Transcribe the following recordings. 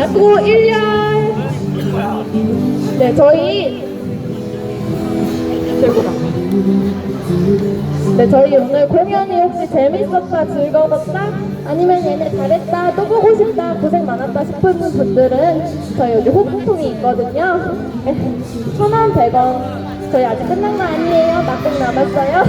놔두고 1년. 네, 저희. 네, 저희 오늘 공연이 혹시 재밌었다, 즐거웠다, 아니면 얘네 잘했다, 또 보고 싶다, 고생 많았다 싶은 분들은 저희 여기 호흡통이 있거든요. 네, 천원, 백원. 저희 아직 끝난 거 아니에요. 막금 남았어요.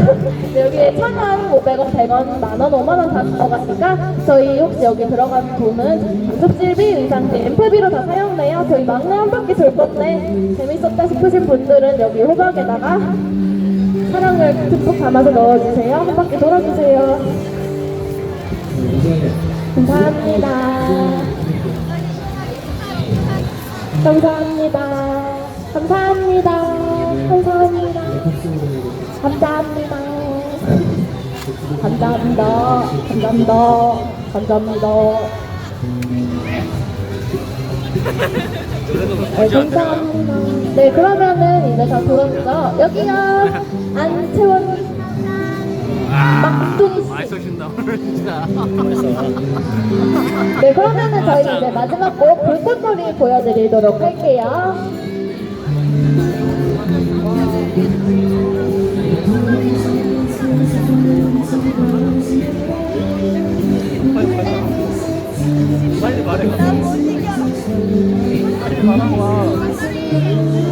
네, 여기에 천 원, 오백 원, 백 원, 만 원, 오만 원 다 들어가니까 저희 혹시 여기 들어간 돈은 접실비, 의상비, 앰프비로 다 사용돼요. 저희 막내 한 바퀴 돌 건데 재밌었다 싶으신 분들은 여기 호박에다가 사랑을 듬뿍 담아서 넣어주세요. 한 바퀴 돌아주세요. 감사합니다. 감사합니다. 감사합니다. 감사합니다. 감사합니다. 감사합니다. 감사합니다. 감사합니다. 네, 감사합니다. 네, 그러면은 이제 다 돌았죠? 여기요. 안채원 막둥이 씨. 오늘 진짜 네, 그러면은 저희 이제 마지막 곡 불꽃놀이 보여드리도록 할게요. 말한 거야.